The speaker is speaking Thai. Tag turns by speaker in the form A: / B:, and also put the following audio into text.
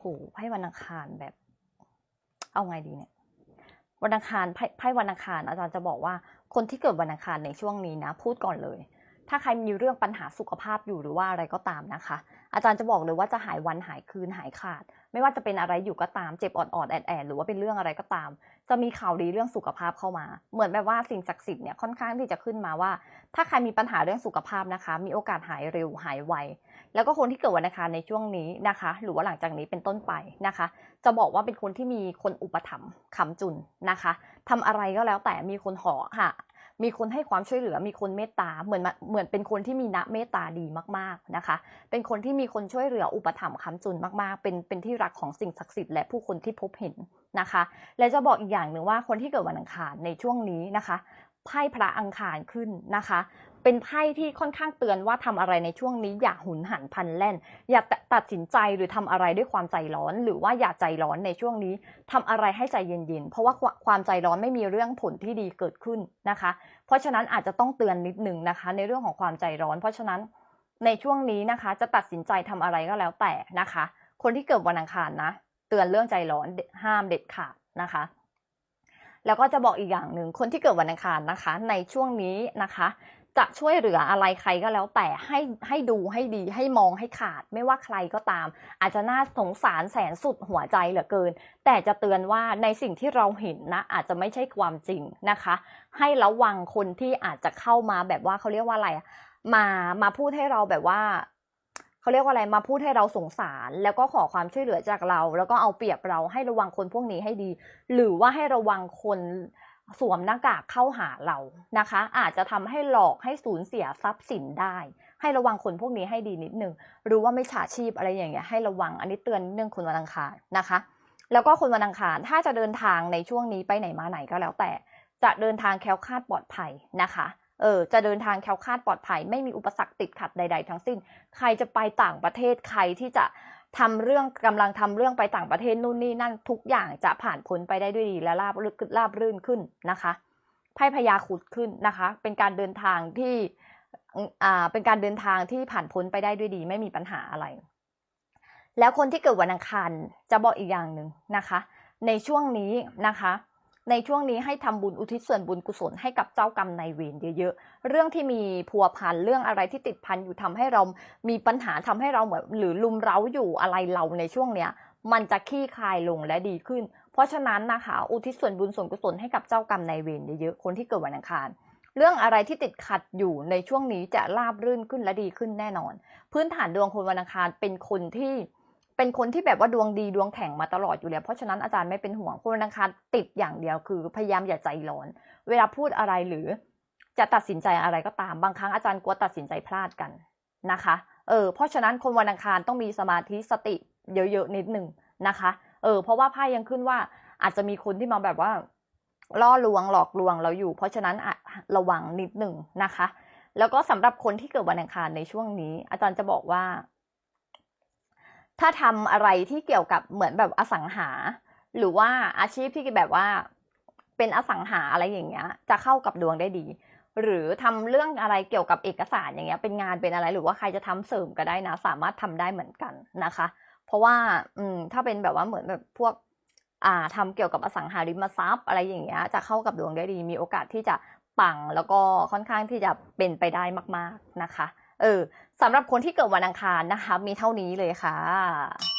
A: โหไพ่วันอังคารแบบ เอาไงดีเนี่ยวันอังคารไพ่ไพ่วันอังคารอาจารย์จะบอกว่าคนที่เกิดวันอังคารในช่วงนี้นะ พูดก่อนเลย ถ้าใครมีเรื่องปัญหาสุขภาพอยู่หรือว่าอะไรก็ตามนะคะ อาจารย์จะบอกเลยว่าจะหายวันหายคืนหายขาด ไม่ว่าจะเป็นอะไรอยู่ก็ตามเจ็บอ่อดๆแอดแอดหรือว่าเป็นเรื่องอะไรก็ตาม จะมีข่าวดีเรื่องสุขภาพเข้ามา เหมือนแบบว่าสิ่งศักดิ์สิทธิ์เนี่ยค่อนข้างที่จะขึ้นมาว่า ถ้าใครมีปัญหาเรื่องสุขภาพนะคะ มีโอกาสหายเร็วหายไวแล้วก็คนที่เกิดวันอังคารในช่วงนี้นะคะ หรือว่าหลังจากนี้เป็นต้นไปนะคะ จะบอกว่าเป็นคนที่มีคนอุปถัมภ์ค้ำจุนนะคะทำอะไรก็แล้วแต่มีคนหอค่ะ มีคนให้ความช่วยเหลือ มีคนเมตตา เหมือนเหมือนเป็นคนที่มีนะเมตตาดีมากๆนะคะ เป็นคนที่มีคนช่วยเหลืออุปถัมภ์ค้ำจุนมากๆ เป็นเป็นที่รักของสิ่งศักดิ์สิทธิ์และผู้คนที่พบเห็นนะคะ และจะบอกอีกอย่างหนึ่งว่าคนที่เกิดวันอังคารในช่วงนี้นะคะ ไพ่พระอังคารขึ้นนะคะ เป็นไพ่ที่ค่อนข้างเตือนว่าทำอะไรในช่วงนี้อย่าหุนหันพันแล่น อย่าตัดสินใจหรือทำอะไรด้วยความใจร้อน หรือว่าอย่าใจร้อนในช่วงนี้ทำอะไรให้ใจเย็นๆ เพราะว่าความใจร้อนไม่มีเรื่องผลที่ดีเกิดขึ้นนะคะ เพราะฉะนั้นอาจจะต้องเตือนนิดนึงนะคะ ในเรื่องของความใจร้อน เพราะฉะนั้นในช่วงนี้นะคะจะตัดสินใจทำอะไรก็แล้วแต่นะคะ คนที่เกิดวันอังคารนะ เตือนเรื่องใจร้อนห้ามเด็ดขาดนะคะ แล้วก็จะบอกอีกอย่างหนึ่งคนที่เกิดวันอังคารนะคะ ในช่วงนี้นะคะ จะช่วยเหลืออะไรใครก็แล้วแต่ให้ให้ดูให้ดีให้มองให้ขาด ไม่ว่าใครก็ตาม อาจจะน่าสงสารแสนสุดหัวใจเหลือเกิน แต่จะเตือนว่าในสิ่งที่เราเห็นนะอาจจะไม่ใช่ความจริงนะคะ ให้ระวังคนที่อาจจะเข้ามาแบบว่าเขาเรียกว่าอะไรมามาพูดให้เราแบบว่า เขาเรียกว่าอะไรมาพูดให้เราสงสาร แล้วก็ขอความช่วยเหลือจากเรา แล้วก็เอาเปรียบเราให้ระวังคนพวกนี้ให้ดี หรือว่าให้ระวังคนสวมหน้ากากเข้าหาเรานะคะ อาจจะทำให้หลอกให้สูญเสียทรัพย์สินได้ ให้ระวังคนพวกนี้ให้ดีนิดนึงหรือว่าไม่ฉาชีพอะไรอย่างเงี้ยให้ระวังอันนี้เตือนเรื่องคนวันอังคารนะคะ แล้วก็คนวันอังคารถ้าจะเดินทางในช่วงนี้ไปไหนมาไหนก็แล้วแต่ จะเดินทางแคล้วคลาดปลอดภัยนะคะ เออจะเดินทางแคล้วคลาดปลอดภัย ไม่มีอุปสรรคติดขัดใด ๆ ทั้งสิ้น ใครจะไปต่างประเทศใครที่จะทำเรื่องกำลังทำเรื่องไปต่างประเทศนู่นนี่นั่นทุกอย่างจะผ่านพ้นไปได้ด้วยดีและราบราบรื่นขึ้นนะคะไพ่พญาขุดขึ้นนะคะ เป็นการเดินทางที่อ่าเป็นการเดินทางที่ผ่านพ้นไปได้ด้วยดี ไม่มีปัญหาอะไร แล้วคนที่เกิดวันอังคารจะบอกอีกอย่างหนึ่งนะคะ ในช่วงนี้นะคะ ในช่วงนี้ให้ทำบุญอุทิศส่วนบุญกุศลให้กับเจ้ากรรมนายเวรเยอะๆ เรื่องที่มีพัวพันเรื่องอะไรที่ติดพันอยู่ทำให้เรามีปัญหาทำให้เราเหมือนหรือลุมเร้าอยู่อะไรเราในช่วงเนี้ย มันจะขี้คายลงและดีขึ้น เพราะฉะนั้นนะคะ อุทิศส่วนบุญส่วนกุศลให้กับเจ้ากรรมนายเวรเยอะๆ คนที่เกิดวันอังคารเรื่องอะไรที่ติดขัดอยู่ในช่วงนี้จะราบรื่นขึ้นและดีขึ้นแน่นอน พื้นฐานดวงคนวันอังคารเป็นคนที่ เป็นคนที่แบบว่าดวงดีดวงแข็งมาตลอดอยู่แล้ว เพราะฉะนั้นอาจารย์ไม่เป็นห่วงคนวันอังคารติดอย่างเดียวคือพยายามอย่าใจร้อน เวลาพูดอะไรหรือจะตัดสินใจอะไรก็ตามบางครั้งอาจารย์กลัวตัดสินใจพลาดกันนะคะ เออเพราะฉะนั้นคนวันอังคารต้องมีสมาธิสติเยอะๆนิดหนึ่งนะคะ เออเพราะว่าไพ่ยังขึ้นว่าอาจจะมีคนที่มาแบบว่าล่อลวงหลอกลวงเราอยู่ เพราะฉะนั้นระวังนิดหนึ่งนะคะ แล้วก็สำหรับคนที่เกิดวันอังคารในช่วงนี้ อาจารย์จะบอกว่า ถ้าทำอะไรที่เกี่ยวกับเหมือนแบบอสังหา หรือว่าอาชีพที่แบบว่า เป็นอสังหาอะไรอย่างเงี้ย จะเข้ากับดวงได้ดี หรือทำเรื่องอะไรเกี่ยวกับเอกสารอย่างเงี้ย เป็นงานเป็นอะไร หรือว่าใครจะทำเสริมก็ได้นะ สามารถทำได้เหมือนกันนะคะ เพราะว่า อืม ถ้าเป็นแบบว่าเหมือนแบบพวก อ่าทำเกี่ยวกับอสังหาริมทรัพย์ อะไรอย่างเงี้ย จะเข้ากับดวงได้ดี มีโอกาสที่จะปังแล้วก็ค่อนข้างที่จะเป็นไปได้มาก ๆนะคะ เออสำหรับคนที่เกิดวันอังคารนะคะ มีเท่านี้เลยค่ะ